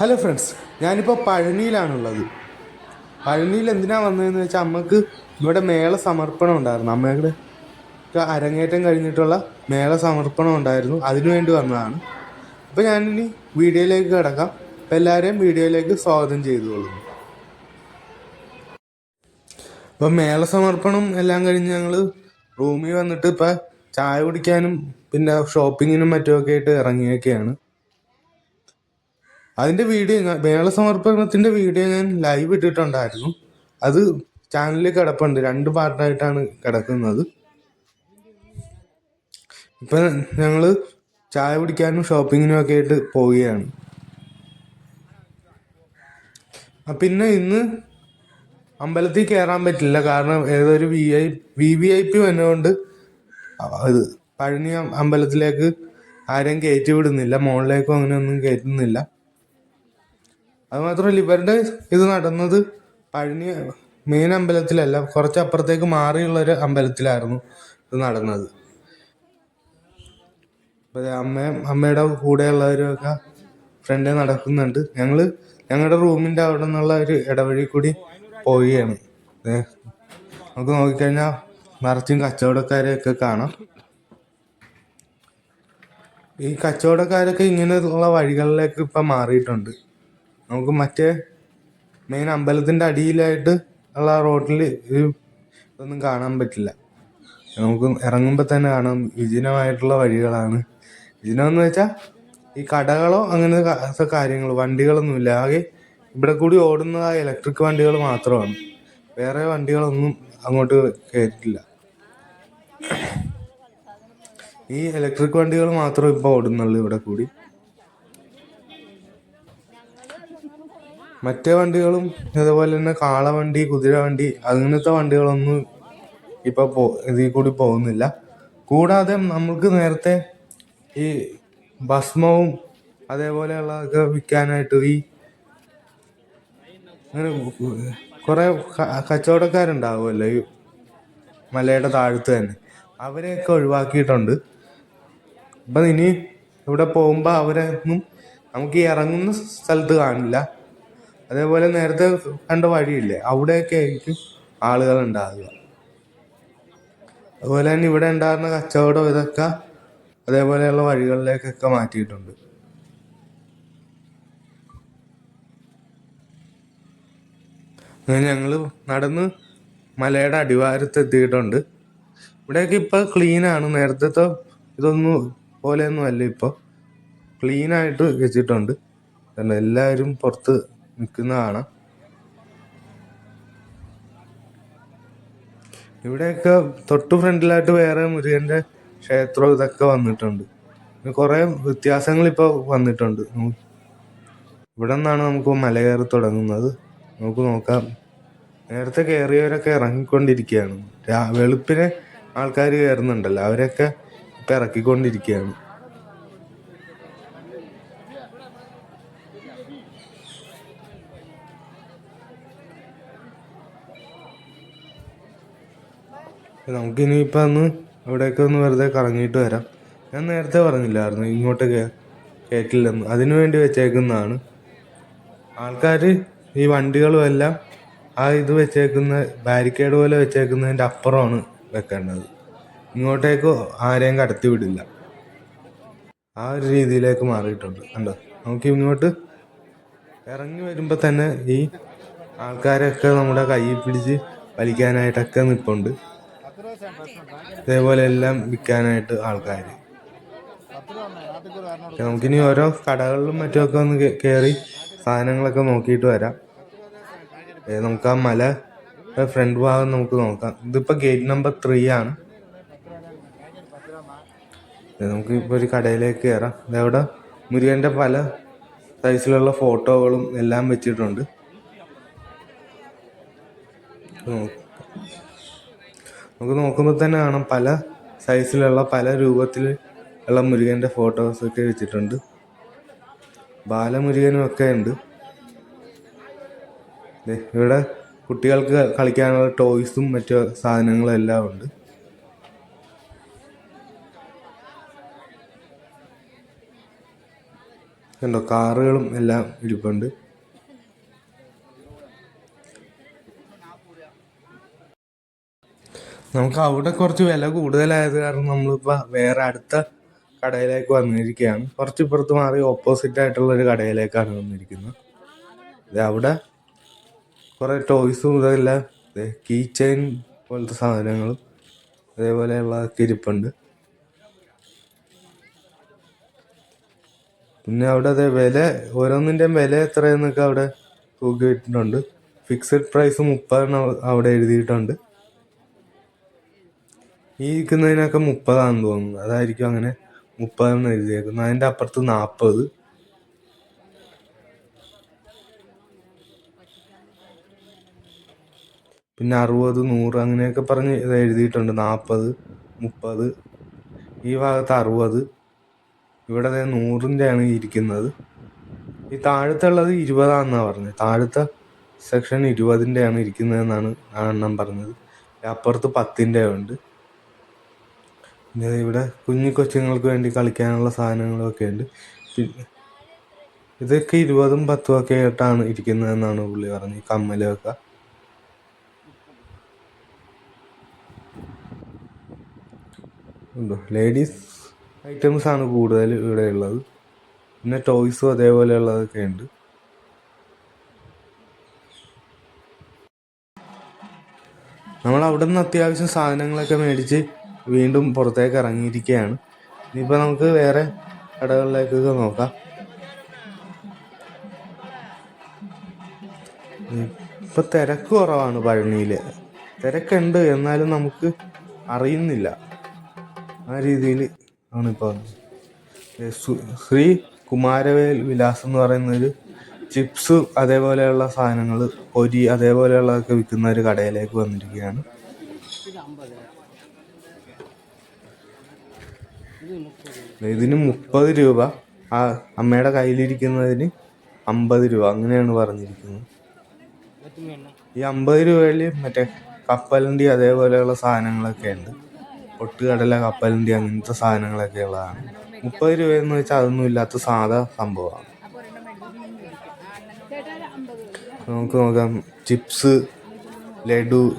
Hello friends ഞാനിപ്പോൾ പഴനിയിലാണുള്ളത്. പഴനിയിൽ എന്തിനാണ് വന്നതെന്ന് വെച്ചാൽ അമ്മയ്ക്ക് ഇവിടെ മേള സമർപ്പണം ഉണ്ടായിരുന്നു. അമ്മയുടെ അരങ്ങേറ്റം കഴിഞ്ഞിട്ടുള്ള മേള സമർപ്പണം ഉണ്ടായിരുന്നു. അതിനുവേണ്ടി വന്നതാണ്. അപ്പോൾ ഞാനിനി വീഡിയോയിലേക്ക് കിടക്കാം. അപ്പോൾ എല്ലാവരെയും വീഡിയോയിലേക്ക് സ്വാഗതം ചെയ്തുകൊള്ളുന്നു. അപ്പോൾ മേള സമർപ്പണം എല്ലാം കഴിഞ്ഞ് ഞങ്ങൾ റൂമിൽ വന്നിട്ട് ഇപ്പം ചായ കുടിക്കാനും പിന്നെ ഷോപ്പിങ്ങിനും മറ്റുമൊക്കെ ആയിട്ട് ഇറങ്ങിയൊക്കെയാണ് അതിന്റെ വീഡിയോ മേള സമർപ്പണത്തിന്റെ വീഡിയോ ഞാൻ ലൈവ് ഇട്ടിട്ടുണ്ടായിരുന്നു. അത് ചാനലിൽ കിടപ്പുണ്ട്. രണ്ട് പാർട്ടായിട്ടാണ് കിടക്കുന്നത്. ഇപ്പൊ ഞങ്ങൾ ചായ കുടിക്കാനും ഷോപ്പിങ്ങിനും ഒക്കെ ആയിട്ട് പോവുകയാണ്. പിന്നെ ഇന്ന് അമ്പലത്തിൽ കയറാൻ പറ്റില്ല. കാരണം ഏതൊരു V I V V I P വന്നുകൊണ്ട് ഇത് പഴനി അമ്പലത്തിലേക്ക് ആരെയും കയറ്റി വിടുന്നില്ല. മുകളിലേക്കും അങ്ങനെയൊന്നും കയറ്റുന്നില്ല അത് മാത്രമല്ല ഇവരുടെ ഇത് നടന്നത് പഴനി മെയിൻ അമ്പലത്തിലല്ല കുറച്ച് അപ്പുറത്തേക്ക് മാറിയുള്ള ഒരു അമ്പലത്തിലായിരുന്നു ഇത് നടന്നത്. അപ്പൊ ദേ അമ്മയും അമ്മയുടെ കൂടെയുള്ളവരൊക്കെ ഫ്രണ്ട് നടക്കുന്നുണ്ട്. ഞങ്ങൾ ഞങ്ങളുടെ റൂമിന്റെ അവിടെ നിന്നുള്ള ഒരു ഇടവഴി കൂടി പോവുകയാണ്. നമുക്ക് നോക്കിക്കഴിഞ്ഞാൽ നിറച്ചും കച്ചവടക്കാരെയൊക്കെ കാണാം. ഈ കച്ചവടക്കാരൊക്കെ ഇങ്ങനെയുള്ള വഴികളിലേക്ക് ഇപ്പം മാറിയിട്ടുണ്ട്. നമുക്ക് മറ്റേ മെയിൻ അമ്പലത്തിന്റെ അടിയിലായിട്ട് ഉള്ള റോഡിൽ ഇതൊന്നും കാണാൻ പറ്റില്ല. നമുക്ക് ഇറങ്ങുമ്പോൾ തന്നെ കാണാം. വിജനമായിട്ടുള്ള വഴികളാണ്. വിജനം എന്ന് വെച്ചാൽ ഈ കടകളോ അങ്ങനത്തെ കാര്യങ്ങൾ വണ്ടികളൊന്നുമില്ല. ആകെ ഇവിടെ കൂടി ഓടുന്ന ആ ഇലക്ട്രിക് വണ്ടികൾ മാത്രമാണ്. വേറെ വണ്ടികളൊന്നും അങ്ങോട്ട് കയറ്റില്ല ഈ ഇലക്ട്രിക് വണ്ടികൾ മാത്രം ഇപ്പോൾ ഓടുന്നുള്ളൂ ഇവിടെ കൂടി. മറ്റേ വണ്ടികളും അതുപോലെ തന്നെ കാളവണ്ടി കുതിരവണ്ടി അങ്ങനത്തെ വണ്ടികളൊന്നും ഇപ്പൊ പോ ഇതിൽ കൂടി പോകുന്നില്ല. കൂടാതെ നമുക്ക് നേരത്തെ ഈ ഭസ്മവും അതേപോലെയുള്ളതൊക്കെ വിൽക്കാനായിട്ട് ഈ അങ്ങനെ കുറെ കച്ചവടക്കാരുണ്ടാവുമല്ലോ ഈ മലയുടെ താഴത്ത് തന്നെ. അവരെയൊക്കെ ഒഴിവാക്കിയിട്ടുണ്ട്. അപ്പം ഇനി ഇവിടെ പോകുമ്പോൾ അവരെ ഒന്നും നമുക്ക് ഈ ഇറങ്ങുന്ന സ്ഥലത്ത് കാണില്ല. അതേപോലെ നേരത്തെ കണ്ട വഴിയില്ലേ? അവിടെയൊക്കെ ആയിരിക്കും ആളുകൾ ഉണ്ടാകുക അതുപോലെ തന്നെ ഇവിടെ ഉണ്ടാകുന്ന കച്ചവടം ഇതൊക്കെ അതേപോലെയുള്ള വഴികളിലേക്കൊക്കെ മാറ്റിയിട്ടുണ്ട്. ഞങ്ങൾ നടന്ന് മലയുടെ അടിവാരത്ത് എത്തിയിട്ടുണ്ട്. ഇവിടെയൊക്കെ ഇപ്പൊ ക്ലീൻ ആണ്. നേരത്തെ ഇതൊന്നും പോലെയൊന്നും അല്ല ഇപ്പൊ. ക്ലീൻ ആയിട്ട് വെച്ചിട്ടുണ്ട്. എല്ലാവരും പുറത്ത് നിൽക്കുന്ന കാണാം ഇവിടെയൊക്കെ തൊട്ടു ഫ്രണ്ടിലായിട്ട് വേറെ മുരുകന്റെ ക്ഷേത്രം ഇതൊക്കെ വന്നിട്ടുണ്ട്. കുറേ വ്യത്യാസങ്ങൾ ഇപ്പോൾ വന്നിട്ടുണ്ട്. ഇവിടെ നിന്നാണ് നമുക്ക് മല കയറി തുടങ്ങുന്നത്. നമുക്ക് നോക്കാം. നേരത്തെ കയറിയവരൊക്കെ ഇറങ്ങിക്കൊണ്ടിരിക്കുകയാണ്. വെളുപ്പിനെ ആൾക്കാർ കയറുന്നുണ്ടല്ലോ. അവരൊക്കെ ഇപ്പൊ ഇറക്കിക്കൊണ്ടിരിക്കുകയാണ്. നമുക്കിനിയിപ്പോൾ അന്ന് അവിടെയൊക്കെ ഒന്ന് വെറുതെ കറങ്ങിയിട്ട് വരാം. ഞാൻ നേരത്തെ പറഞ്ഞില്ലായിരുന്നു ഇങ്ങോട്ട് കേട്ടില്ലെന്ന് അതിനു വേണ്ടി വെച്ചേക്കുന്നതാണ്. ആൾക്കാർ ഈ വണ്ടികളും എല്ലാം ആ ഇത് വെച്ചേക്കുന്ന ബാരിക്കേഡ് പോലെ വെച്ചേക്കുന്നതിന്റെ അപ്പുറമാണ് വെക്കേണ്ടത്. ഇങ്ങോട്ടേക്ക് ആരെയും കടത്തി വിടില്ല. ആ ഒരു രീതിയിലേക്ക് മാറിയിട്ടുണ്ട്. കണ്ടോ? നമുക്ക് ഇങ്ങോട്ട് ഇറങ്ങി വരുമ്പോൾ തന്നെ ഈ ആൾക്കാരൊക്കെ നമ്മുടെ കയ്യിൽ പിടിച്ച് വലിക്കാനായിട്ടൊക്കെ നിൽപ്പുണ്ട് ഇതേപോലെ എല്ലാം വിൽക്കാനായിട്ട് ആൾക്കാർ നമുക്കിനി ഓരോ കടകളിലും മറ്റുമൊക്കെ ഒന്ന് കയറി സാധനങ്ങളൊക്കെ നോക്കിയിട്ട് വരാം. നമുക്ക് ആ മല ഫ്രണ്ട് ഭാഗം നമുക്ക് നോക്കാം. ഇതിപ്പോ ഗേറ്റ് നമ്പർ ത്രീ ആണ്. നമുക്ക് ഇപ്പൊ ഒരു കടയിലേക്ക് കയറാം ഇതവിടെ മുരുകന്റെ പല സൈസിലുള്ള ഫോട്ടോകളും എല്ലാം വെച്ചിട്ടുണ്ട്. നോക്ക്. നമുക്ക് നോക്കുമ്പോൾ തന്നെ കാണാം പല സൈസിലുള്ള പല രൂപത്തിൽ ഉള്ള മുരുകന്റെ ഫോട്ടോസൊക്കെ വെച്ചിട്ടുണ്ട്. ബാലമുരുകനും ഒക്കെ ഉണ്ട്. ഇവിടെ കുട്ടികൾക്ക് കളിക്കാനുള്ള ടോയ്സും മറ്റു സാധനങ്ങളും എല്ലാം ഉണ്ട്. കണ്ടോ കാറുകളും എല്ലാം ഇരിപ്പുണ്ട്. നമുക്ക് അവിടെ കുറച്ച് വില കൂടുതലായത് കാരണം നമ്മളിപ്പോൾ വേറെ അടുത്ത കടയിലേക്ക് വന്നിരിക്കുകയാണ്. കുറച്ച് ഇപ്പുറത്ത് മാറി ഓപ്പോസിറ്റ് ആയിട്ടുള്ള ഒരു കടയിലേക്കാണ് വന്നിരിക്കുന്നത്. അവിടെ കുറേ ടോയ്സും ഇതെല്ലാം കീ ചെയിൻ പോലത്തെ സാധനങ്ങളും അതേപോലെയുള്ള കിരിപ്പുണ്ട് പിന്നെ അവിടെ അതെ വില ഓരോന്നിന്റെയും വില എത്രയെന്നൊക്കെ അവിടെ തൂക്കിയിട്ടുണ്ട് ഫിക്സഡ് പ്രൈസ് മുപ്പതെണ്ണം അവിടെ എഴുതിയിട്ടുണ്ട്. ഈ ഇരിക്കുന്നതിനൊക്കെ മുപ്പതാണെന്ന് തോന്നുന്നു. അതായിരിക്കും അങ്ങനെ മുപ്പതെന്ന് എഴുതിയേക്കുന്നത്. അതിന്റെ അപ്പുറത്ത് നാൽപ്പത് പിന്നെ അറുപത് നൂറ് അങ്ങനെയൊക്കെ പറഞ്ഞ് ഇത് എഴുതിയിട്ടുണ്ട്. നാൽപ്പത് മുപ്പത്. ഈ ഭാഗത്ത് അറുപത്. ഇവിടെ ദേ നൂറിന്റെ ആണ് ഇരിക്കുന്നത്. ഈ താഴത്തെ ഉള്ളത് ഇരുപതാണെന്നാണ് പറഞ്ഞത്. താഴത്തെ സെക്ഷൻ ഇരുപതിന്റെയാണ് ഇരിക്കുന്നതെന്നാണ് ആ എണ്ണം പറഞ്ഞത്. അപ്പുറത്ത് പത്തിന്റെ ഉണ്ട് ഇവിടെ കുഞ്ഞു കൊച്ചുങ്ങൾക്ക് വേണ്ടി കളിക്കാനുള്ള സാധനങ്ങളൊക്കെ ഉണ്ട്. ഇതൊക്കെ ഇരുപതും പത്തും ഒക്കെ ആയിട്ടാണ് ഇരിക്കുന്നതെന്നാണ് പുള്ളി പറഞ്ഞത് കമ്മലൊക്കെ. ലേഡീസ് ഐറ്റംസ് ആണ് കൂടുതൽ ഇവിടെ ഉള്ളത്. പിന്നെ ടോയ്സും അതേപോലെയുള്ളതൊക്കെ ഉണ്ട് നമ്മൾ അവിടെ നിന്ന് അത്യാവശ്യം സാധനങ്ങളൊക്കെ മേടിച്ച് വീണ്ടും പുറത്തേക്ക് ഇറങ്ങിയിരിക്കുകയാണ്. ഇനിയിപ്പോൾ നമുക്ക് വേറെ കടകളിലേക്കൊക്കെ നോക്കാം. ഇപ്പം തിരക്ക് കുറവാണ് പഴനിയിൽ തിരക്കുണ്ട് എന്നാലും നമുക്ക് അറിയുന്നില്ല. ആ രീതിയിൽ ആണിപ്പോൾ ശ്രീ കുമാരവേൽ വിലാസം എന്ന് പറയുന്നൊരു ചിപ്സ് അതേപോലെയുള്ള സാധനങ്ങൾ പൊരി അതേപോലെയുള്ളതൊക്കെ വിൽക്കുന്ന ഒരു കടയിലേക്ക് വന്നിരിക്കുകയാണ്. ഇതിന് മുപ്പത് രൂപ. ആ അമ്മയുടെ കയ്യിലിരിക്കുന്നതിന് അമ്പത് രൂപ. അങ്ങനെയാണ് പറഞ്ഞിരിക്കുന്നത്. ഈ അമ്പത് രൂപയിൽ മറ്റേ കപ്പലണ്ടി അതേപോലെയുള്ള സാധനങ്ങളൊക്കെ ഉണ്ട്. പൊട്ടുകടല കപ്പലണ്ടി അങ്ങനത്തെ സാധനങ്ങളൊക്കെ ഉള്ളതാണ്. മുപ്പത് രൂപയെന്ന് വെച്ചാൽ അതൊന്നും ഇല്ലാത്ത സാധാ സംഭവമാണ്. നമുക്ക് നോക്കാം. ചിപ്സ് ലഡു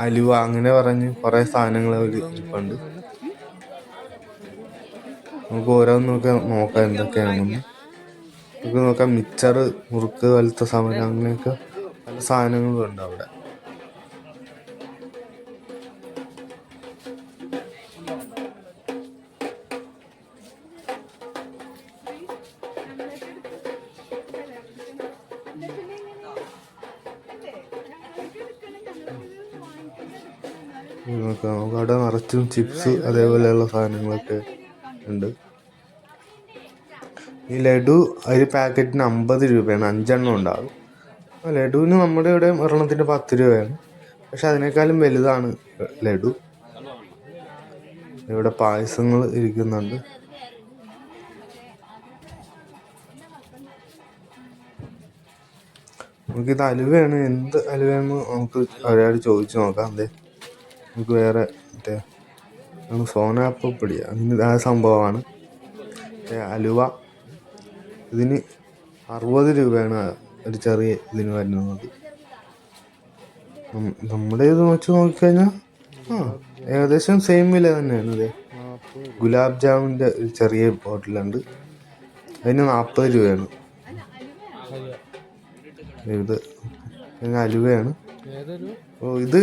അലുവ അങ്ങനെ പറഞ്ഞ് കുറേ സാധനങ്ങൾ അവർ ഇരിപ്പുണ്ട്. നമുക്ക് ഓരോന്നൊക്കെ നോക്കാം എന്തൊക്കെയാണെന്ന്. നമുക്ക് നോക്കാം മിച്ചർ മുറുക്ക് പോലത്തെ സാധനം അങ്ങനെയൊക്കെ പല സാധനങ്ങളും ഉണ്ട് അവിടെ. നോക്കാം. അവിടെ നിറച്ചും ചിപ്സ് അതേപോലെയുള്ള സാധനങ്ങളൊക്കെ ഉണ്ട്. ഈ ലഡു ഒരു പാക്കറ്റിന് അമ്പത് രൂപയാണ്. അഞ്ചെണ്ണം ഉണ്ടാകും. ലഡുവിന് നമ്മുടെ ഇവിടെ ഒരെണ്ണത്തിന് പത്ത് രൂപയാണ്. പക്ഷെ അതിനേക്കാളും വലുതാണ് ലഡു. ഇവിടെ പായസങ്ങൾ ഇരിക്കുന്നുണ്ട്. നമുക്കിത് അലുവയാണ്. എന്ത് അലുവയാണെന്ന് നമുക്ക് ഒരാൾ ചോദിച്ചു നോക്കാം. അതെ നമുക്ക് വേറെ മറ്റേ സോനാപ്പപ്പൊടി അതിന് ആ സംഭവമാണ്. അലുവ. ഇതിന് അറുപത് രൂപയാണ് ഒരു ചെറിയ ഇതിന് വരുന്നത്. നമ്മുടെ ഇത് വെച്ച് നോക്കിക്കഴിഞ്ഞാൽ ആ ഏകദേശം സെയിം വില തന്നെയാണ് ഇത്. ഗുലാബ് ജാമുന്റെ ഒരു ചെറിയ ബോട്ടിലുണ്ട് അതിന് നാൽപ്പത് രൂപയാണ്. ഇത് അലുവയാണ്. ഓ ഇത്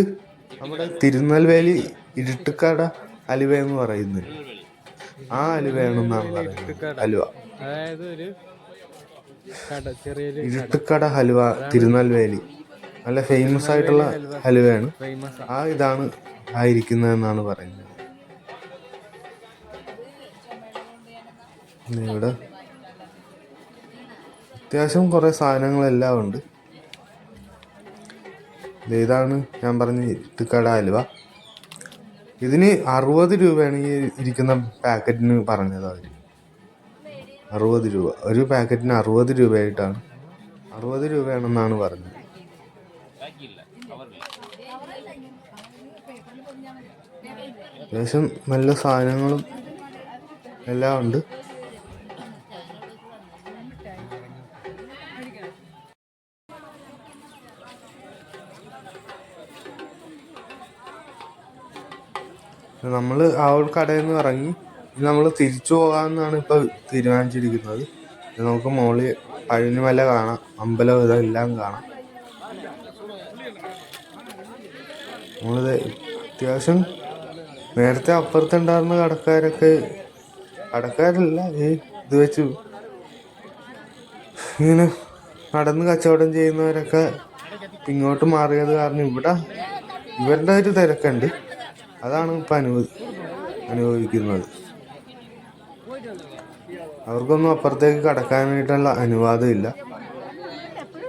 നമ്മുടെ തിരുനെൽവേലി ഇരുട്ടുക്കട അലുവ എന്ന് പറയുന്നത് ആ അലുവയാണെന്നാണ് പറയുന്നത്. അലുവ. അതായത് ഒരു ഇരുട്ടുക്കട ഹലുവ തിരുനെൽവേലി നല്ല ഫേമസ് ആയിട്ടുള്ള ഹലുവയാണ്. ആ ഇതാണ് ആയിരിക്കുന്നതെന്നാണ് പറയുന്നത്. ഇവിടെ അത്യാവശ്യം കുറേ സാധനങ്ങളെല്ലാം ഉണ്ട്. ഇതാണ് ഞാൻ പറഞ്ഞ ഇരുട്ടുക്കട ഹലുവ. ഇതിന് അറുപത് രൂപയാണ് ഈ ഇരിക്കുന്ന പാക്കറ്റിന് പറഞ്ഞത് അവർ അറുപത് രൂപ. ഒരു പാക്കറ്റിന് അറുപത് രൂപയായിട്ടാണ്. അറുപത് രൂപയാണെന്നാണ് പറഞ്ഞത്. അത്യാവശ്യം നല്ല സാധനങ്ങളും എല്ലാം ഉണ്ട്. നമ്മൾ ആ ഒരു കടയിൽ നിന്ന് ഇറങ്ങി നമ്മൾ തിരിച്ചു പോകാമെന്നാണ് ഇപ്പോൾ തീരുമാനിച്ചിരിക്കുന്നത്. നമുക്ക് മുകളിൽ പഴനിമല കാണാം അമ്പലം ഇതെല്ലാം കാണാം. നമ്മളിത് അത്യാവശ്യം നേരത്തെ അപ്പുറത്തുണ്ടായിരുന്ന കടക്കാരൊക്കെ കടക്കാരല്ല ഈ ഇത് വെച്ച് ഇങ്ങനെ നടന്ന് കച്ചവടം ചെയ്യുന്നവരൊക്കെ ഇങ്ങോട്ട് മാറിയത് കാരണം ഇവിടെ ഇവരുടെ ഒരു തിരക്കുണ്ട്. അതാണ് ഇപ്പം അനുഭവ അനുഭവിക്കുന്നത്. അവർക്കൊന്നും അപ്പുറത്തേക്ക് കടക്കാനായിട്ടുള്ള അനുവാദമില്ല.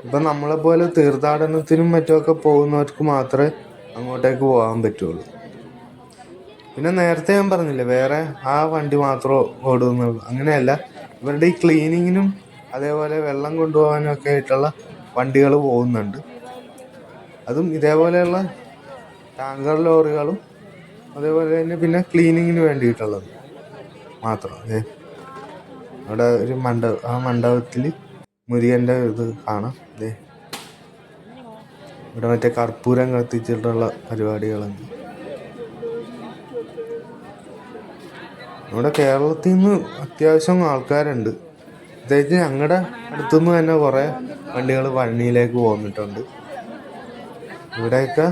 ഇപ്പം നമ്മളെപ്പോലെ തീർത്ഥാടനത്തിനും മറ്റുമൊക്കെ പോകുന്നവർക്ക് മാത്രമേ അങ്ങോട്ടേക്ക് പോകാൻ പറ്റുള്ളൂ. പിന്നെ നേരത്തെ ഞാൻ പറഞ്ഞില്ലേ വേറെ ആ വണ്ടി മാത്രമേ ഓടുന്നുള്ളൂ. അങ്ങനെയല്ല ഇവരുടെ ഈ ക്ലീനിങ്ങിനും അതേപോലെ വെള്ളം കൊണ്ടുപോകാനും ഒക്കെ ആയിട്ടുള്ള വണ്ടികൾ പോകുന്നുണ്ട്. അതും ഇതേപോലെയുള്ള ടാങ്കർ ലോറികളും അതേപോലെ തന്നെ പിന്നെ ക്ലീനിങ്ങിന് വേണ്ടിയിട്ടുള്ളത്. മാത്രം. അവിടെ ഒരു മണ്ഡപം ആ മണ്ഡപത്തിൽ മുരുകന്റെ ഇത് കാണാം. അതെ ഇവിടെ മറ്റേ കർപ്പൂരം കത്തിച്ചിട്ടുള്ള പരിപാടികളുണ്ട് നമ്മുടെ കേരളത്തിൽ നിന്ന് അത്യാവശ്യം ആൾക്കാരുണ്ട്. പ്രത്യേകിച്ച് ഞങ്ങളുടെ അടുത്തുനിന്ന് തന്നെ കുറേ വണ്ടികൾ പഴനിയിലേക്ക് പോന്നിട്ടുണ്ട്. ഇവിടെയൊക്കെ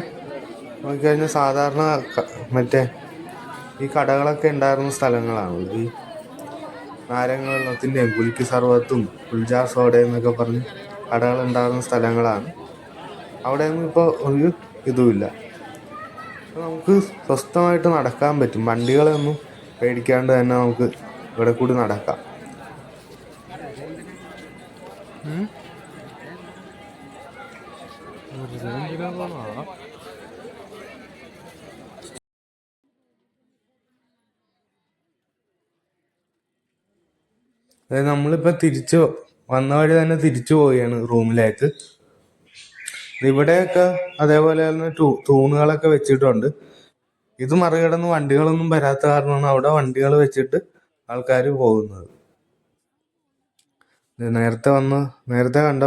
നോക്കിക്കഴിഞ്ഞാൽ സാധാരണ മറ്റേ ഈ കടകളൊക്കെ ഉണ്ടായിരുന്ന സ്ഥലങ്ങളാണ്. ഈ നാരങ്ങ വെള്ളത്തിന്റെയും കുലിക്ക് സർവത്തും കുൽജാർ സോഡ എന്നൊക്കെ പറഞ്ഞ് കടകൾ സ്ഥലങ്ങളാണ്. അവിടെയൊന്നും ഇപ്പോൾ ഒരു ഇതുമില്ല. നമുക്ക് സ്വസ്ഥമായിട്ട് നടക്കാൻ പറ്റും. വണ്ടികളൊന്നും പേടിക്കാണ്ട് തന്നെ നമുക്ക് ഇവിടെ കൂടി നടക്കാം. അതായത് നമ്മളിപ്പോൾ തിരിച്ചു വന്ന വഴി തന്നെ തിരിച്ചു പോവുകയാണ് റൂമിലേക്ക്. ഇവിടെയൊക്കെ അതേപോലെ തന്നെ ടൂ- തൂണുകളൊക്കെ വെച്ചിട്ടുണ്ട്. ഇത് മറികടന്ന് വണ്ടികളൊന്നും വരാത്ത കാരണമാണ് അവിടെ വണ്ടികൾ വെച്ചിട്ട് ആൾക്കാർ പോകുന്നത്. നേരത്തെ വന്ന് നേരത്തെ കണ്ട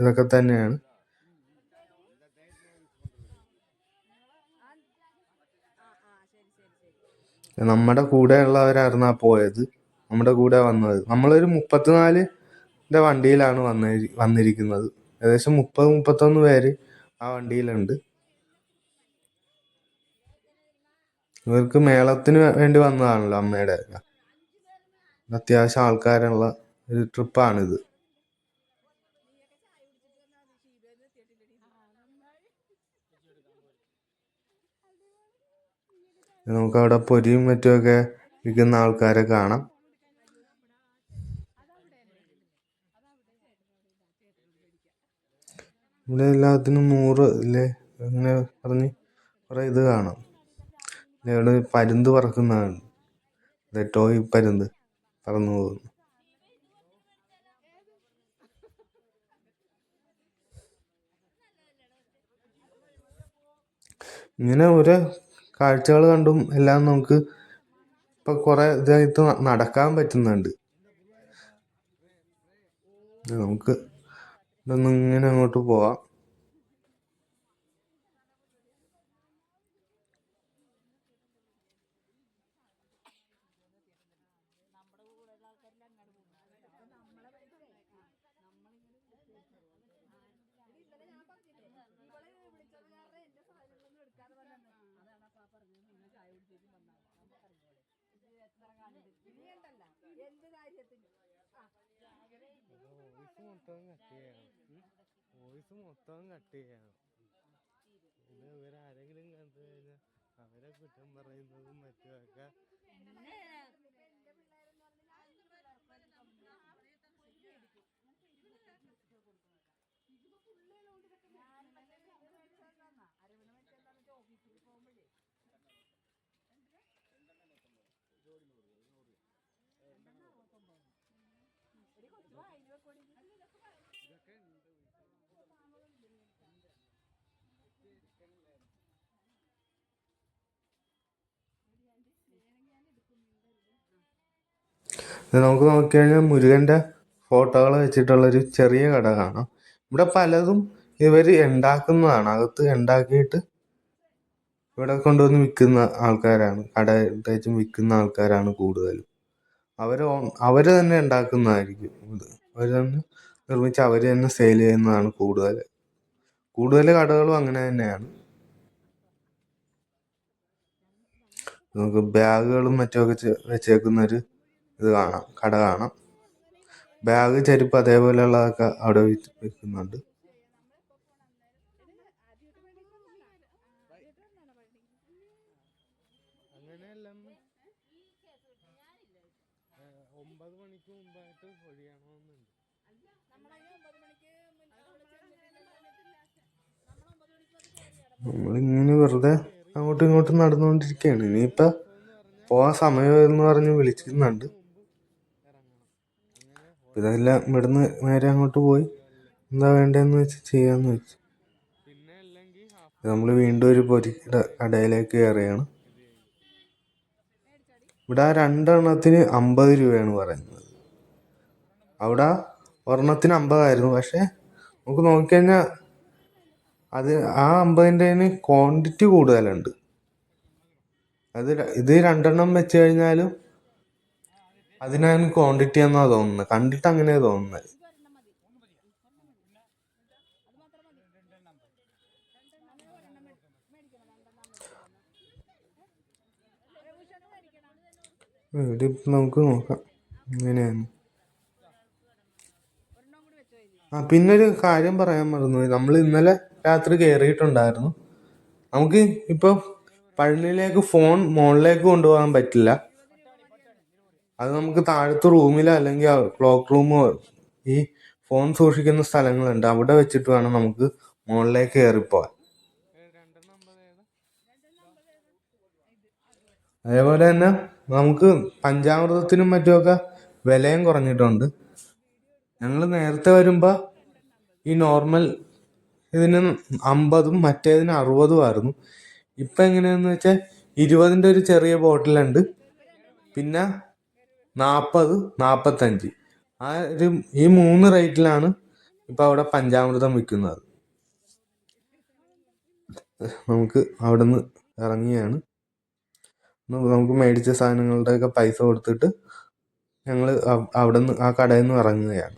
ഇതൊക്കെ തന്നെയാണ്. നമ്മുടെ കൂടെ ഉള്ളവരായിരുന്നു ആ പോയത്. നമ്മുടെ കൂടെ വന്നത്. നമ്മളൊരു മുപ്പത്തിനാലിന്റെ വണ്ടിയിലാണ് വന്ന വന്നിരിക്കുന്നത്. ഏകദേശം മുപ്പത് മുപ്പത്തൊന്ന് പേര് ആ വണ്ടിയിലുണ്ട്. ഇവർക്ക് മേളത്തിന് വേണ്ടി വന്നതാണല്ലോ അമ്മയുടെ. അത്യാവശ്യം ആൾക്കാരുള്ള ഒരു ട്രിപ്പാണിത്. നമുക്ക് അവിടെ പൊരിയും മറ്റുമൊക്കെ വിൽക്കുന്ന ആൾക്കാരെ കാണാം. ഇവിടെ എല്ലാത്തിനും നൂറ് ഇല്ലേ? അങ്ങനെ പറഞ്ഞ് കുറേ ഇത് കാണാം. ഇവിടെ പരുന്ത് പറക്കുന്നതാണ്. അതേ ടോയ് പരുന്ത് പറന്നു പോകുന്നു. ഇങ്ങനെ ഓരോ കാഴ്ചകൾ കണ്ടും എല്ലാം നമുക്ക് ഇപ്പൊ കുറെ ഇതായിട്ട് നടക്കാൻ പറ്റുന്നുണ്ട്. നമുക്ക് ഇതൊന്ന് ഇങ്ങനെ അങ്ങോട്ട് പോവാം. വോയിസ് മൊത്തം കട്ട് ചെയ്യണം വോയിസ് മൊത്തം കട്ട് ചെയ്യണം ഇത് ഇവരാരെങ്കിലും കണ്ടു കഴിഞ്ഞാൽ അവരെ കുറ്റം പറയുന്നതും മറ്റുമൊക്കെ ഇത് നമുക്ക് നോക്കിക്കഴിഞ്ഞാൽ മുരുകന്റെ ഫോട്ടോകൾ വെച്ചിട്ടുള്ളൊരു ചെറിയ കട കാണാം. ഇവിടെ പലതും ഇവർ ഉണ്ടാക്കുന്നതാണ് അകത്ത് ഉണ്ടാക്കിയിട്ട് ഇവിടെ കൊണ്ടുവന്ന് വിൽക്കുന്ന ആൾക്കാരാണ്. കട തേച്ചും വിൽക്കുന്ന ആൾക്കാരാണ് കൂടുതലും. അവർ അവർ തന്നെ ഉണ്ടാക്കുന്നതായിരിക്കും ഇത്. അവർ തന്നെ നിർമ്മിച്ച് അവർ തന്നെ സെയിൽ ചെയ്യുന്നതാണ് കൂടുതൽ. കൂടുതൽ കടകളും അങ്ങനെ തന്നെയാണ്. നമുക്ക് ബാഗുകളും മറ്റുമൊക്കെ വെച്ചേക്കുന്നൊരു ഇത് കാണാം കട കാണാം. ബാഗ് ചെരുപ്പ് അതേപോലെയുള്ളതൊക്കെ അവിടെ വിൽക്കുന്നുണ്ട് നമ്മളിങ്ങനെ വെറുതെ അങ്ങോട്ടും ഇങ്ങോട്ടും നടന്നുകൊണ്ടിരിക്കുകയാണ്. ഇനിയിപ്പോൾ പോകാൻ സമയമെന്ന് പറഞ്ഞ് വിളിക്കുന്നുണ്ട്. ഇതെല്ലാം ഇവിടുന്ന് നേരെ അങ്ങോട്ട് പോയി. എന്താ വേണ്ടതെന്ന് വെച്ച് ചെയ്യാമെന്ന് വെച്ചു. നമ്മൾ വീണ്ടും ഒരു പൊരിക്കട കടയിലേക്ക് കയറുകയാണ് ഇവിടെ രണ്ടെണ്ണത്തിന് അമ്പത് രൂപയാണ് പറയുന്നത്. അവിടെ ഒരെണ്ണത്തിന് അമ്പതായിരുന്നു. പക്ഷേ നമുക്ക് നോക്കിക്കഴിഞ്ഞാൽ അത് ആ അമ്പതിന്റെ ക്വാണ്ടിറ്റി കൂടുതലുണ്ട്. അത് ഇത് രണ്ടെണ്ണം വെച്ച് കഴിഞ്ഞാലും അതിനാണ് ക്വാണ്ടിറ്റി എന്നാ തോന്നുന്നത്. കണ്ടിട്ട് അങ്ങനെ തോന്നുന്നത്. ഇപ്പം നമുക്ക് നോക്കാം. എങ്ങനെയാണ് ആ പിന്നൊരു കാര്യം പറയാൻ മറന്നു നമ്മൾ ഇന്നലെ രാത്രി കയറിയിട്ടുണ്ടായിരുന്നു നമുക്ക് ഇപ്പോൾ പഴനിയിലേക്ക് ഫോൺ മുകളിലേക്ക് കൊണ്ടുപോകാൻ പറ്റില്ല. അത് നമുക്ക് താഴത്തെ റൂമിലോ അല്ലെങ്കിൽ ക്ലോക്ക് റൂമോ ഈ ഫോൺ സൂക്ഷിക്കുന്ന സ്ഥലങ്ങളുണ്ട്. അവിടെ വെച്ചിട്ട് വേണം നമുക്ക് മുകളിലേക്ക് കയറിപ്പോവാൻ. അതേപോലെ തന്നെ നമുക്ക് പഞ്ചാമൃതത്തിനും മറ്റുമൊക്കെ വിലയും കുറഞ്ഞിട്ടുണ്ട്. ഞങ്ങൾ നേരത്തെ വരുമ്പോൾ ഈ നോർമൽ ഇതിന് അമ്പതും മറ്റേതിന് അറുപതും ഇപ്പം എങ്ങനെയാണെന്ന് വെച്ചാൽ ഇരുപതിന്റെ ഒരു ചെറിയ ബോട്ടിലുണ്ട് പിന്നെ നാൽപ്പത് നാൽപ്പത്തഞ്ച് ആ ഒരു ഈ മൂന്ന് റേറ്റിലാണ് ഇപ്പം അവിടെ പഞ്ചാമൃതം വിൽക്കുന്നത്. നമുക്ക് അവിടെ നിന്ന് ഇറങ്ങിയാണ്. നമുക്ക് മേടിച്ച സാധനങ്ങളുടെയൊക്കെ പൈസ കൊടുത്തിട്ട് ഞങ്ങൾ അവിടെ നിന്ന് ആ കടയിൽ നിന്ന് ഇറങ്ങുകയാണ്.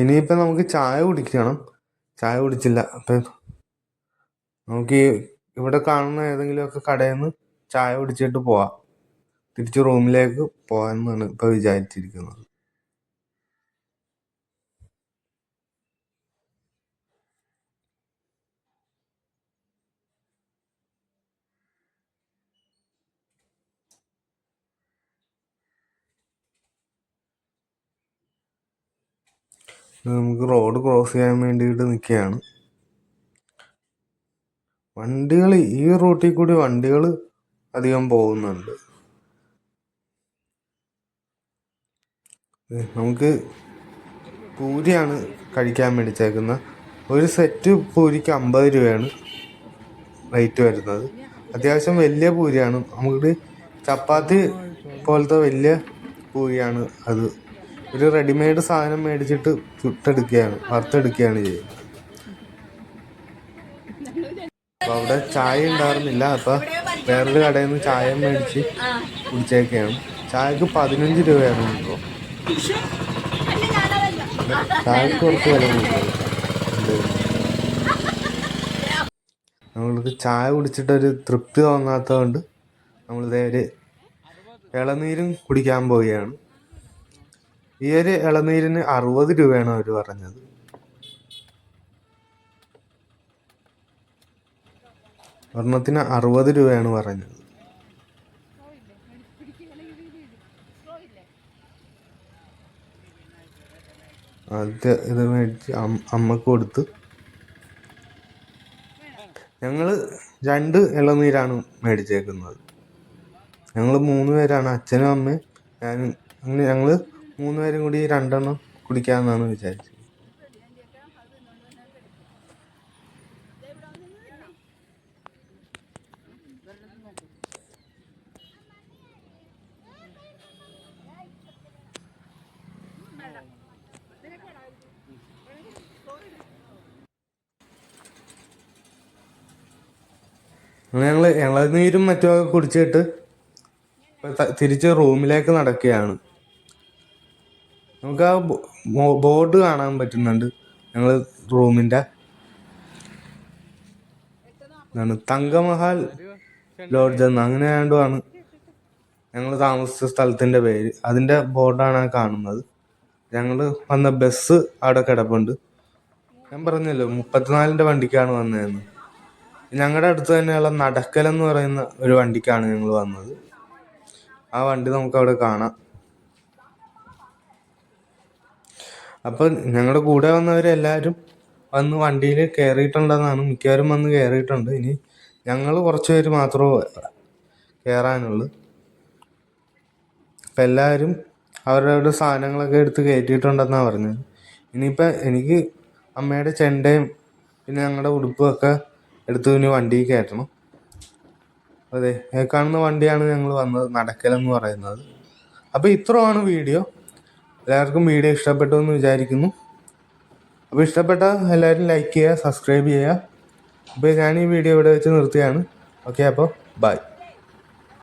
ഇനിയിപ്പോൾ നമുക്ക് ചായ കുടിക്കണം. ചായ കുടിച്ചില്ല. അപ്പം നമുക്ക് ഈ ഇവിടെ കാണുന്ന ഏതെങ്കിലുമൊക്കെ കടയിൽ നിന്ന് ചായ കുടിച്ചിട്ട് പോവാം. തിരിച്ച് റൂമിലേക്ക് പോകാമെന്നാണ് ഇപ്പൊ വിചാരിച്ചിരിക്കുന്നത്. നമുക്ക് റോഡ് ക്രോസ് ചെയ്യാൻ വേണ്ടിയിട്ട് നിൽക്കുകയാണ്. വണ്ടികൾ ഈ റൂട്ടിൽ കൂടി വണ്ടികൾ അധികം പോകുന്നുണ്ട്. നമുക്ക് പൂരിയാണ് കഴിക്കാൻ മേടിച്ചേക്കുന്നത് ഒരു സെറ്റ് പൂരിക്ക് അമ്പത് രൂപയാണ് റേറ്റ് വരുന്നത്. അത്യാവശ്യം വലിയ പൂരിയാണ്. നമുക്ക് ചപ്പാത്തി പോലത്തെ വലിയ പൂരിയാണ് അത്. ഒരു റെഡിമെയ്ഡ് സാധനം മേടിച്ചിട്ട് ചുട്ടെടുക്കുകയാണ് വറുത്തെടുക്കുകയാണ് ചെയ്യുന്നത്. അപ്പോൾ അവിടെ ചായ ഉണ്ടായിരുന്നില്ല. അപ്പോൾ വേറൊരു കടയിൽ നിന്ന് ചായ മേടിച്ച് കുടിച്ചേക്കാണ്. ചായക്ക് പതിനഞ്ച് രൂപയാണ് ഇപ്പോൾ ചായക്ക് കുറച്ച് വില നമ്മൾക്ക് ചായ കുടിച്ചിട്ടൊരു തൃപ്തി തോന്നാത്തതുകൊണ്ട് നമ്മളിതേ ഒരു ഇളനീരും കുടിക്കാൻ പോവുകയാണ്. ഈ ഒരു ഇളനീരിന് അറുപത് രൂപയാണ് അവർ പറഞ്ഞത്. ഒരെണ്ണത്തിന് അറുപത് രൂപയാണ് പറഞ്ഞത്. ആദ്യത്തെ ഇത് മേടിച്ച് അമ്മയ്ക്ക് കൊടുത്ത്. ഞങ്ങൾ രണ്ട് ഇളനീരാണ് മേടിച്ചേക്കുന്നത്. ഞങ്ങൾ മൂന്ന് പേരാണ് അച്ഛനും അമ്മയും ഞാനും. അങ്ങനെ ഞങ്ങൾ മൂന്ന് പേരും കൂടി രണ്ടെണ്ണം കുടിക്കാമെന്നാണ് വിചാരിച്ചത്. അങ്ങനെ ഞങ്ങൾ ഇളനീരും മറ്റുമൊക്കെ കുടിച്ചിട്ട് തിരിച്ച് റൂമിലേക്ക് നടക്കുകയാണ്. നമുക്ക് ആ ബോർഡ് കാണാൻ പറ്റുന്നുണ്ട്. ഞങ്ങൾ റൂമിന്റെ എന്താണ് തങ്കമഹാൽ ലോഡ്ജ് എന്ന് അങ്ങനെ ആണ്ടുമാണ് ഞങ്ങൾ താമസിച്ച സ്ഥലത്തിന്റെ പേര്. അതിന്റെ ബോർഡാണ് കാണുന്നത്. ഞങ്ങൾ വന്ന ബസ് അവിടെ കിടപ്പുണ്ട്. ഞാൻ പറഞ്ഞല്ലോ മുപ്പത്തിനാലിന്റെ വണ്ടിക്കാണ് വന്നതെന്ന്. ഞങ്ങളുടെ അടുത്ത് തന്നെയുള്ള നടക്കൽ എന്ന് പറയുന്ന ഒരു വണ്ടിക്കാണ് ഞങ്ങൾ വന്നത്. ആ വണ്ടി നമുക്ക് അവിടെ കാണാം. അപ്പോൾ ഞങ്ങളുടെ കൂടെ വന്നവരെല്ലാവരും വന്ന് വണ്ടിയിൽ കയറിയിട്ടുണ്ടെന്നാണ് മിക്കവാറും വന്ന് കയറിയിട്ടുണ്ട് ഇനി ഞങ്ങൾ കുറച്ച് പേര് മാത്രമേ കയറാനുള്ളൂ അപ്പം എല്ലാവരും അവരവരുടെ സാധനങ്ങളൊക്കെ എടുത്ത് കയറ്റിയിട്ടുണ്ടെന്നാണ് പറഞ്ഞത്. ഇനിയിപ്പോൾ എനിക്ക് അമ്മയുടെ ചെണ്ടയും പിന്നെ ഞങ്ങളുടെ ഉടുപ്പും ഒക്കെ എടുത്ത് ഇനി വണ്ടിയിൽ കയറ്റണം. അതെ കാണുന്ന വണ്ടിയാണ് ഞങ്ങൾ വന്നത് നടക്കലെന്ന് പറയുന്നത്. അപ്പോൾ ഇത്രയാണ് വീഡിയോ. എല്ലാവർക്കും വീഡിയോ ഇഷ്ടപ്പെട്ടു എന്ന് വിചാരിക്കുന്നു. അപ്പോൾ ഇഷ്ടപ്പെട്ട എല്ലാവരും ലൈക്ക് ചെയ്യുക സബ്സ്ക്രൈബ് ചെയ്യുക. അപ്പോൾ ഞാൻ ഈ വീഡിയോ ഇവിടെ വെച്ച് നിർത്തുകയാണ് ഓക്കെ അപ്പോൾ ബൈ.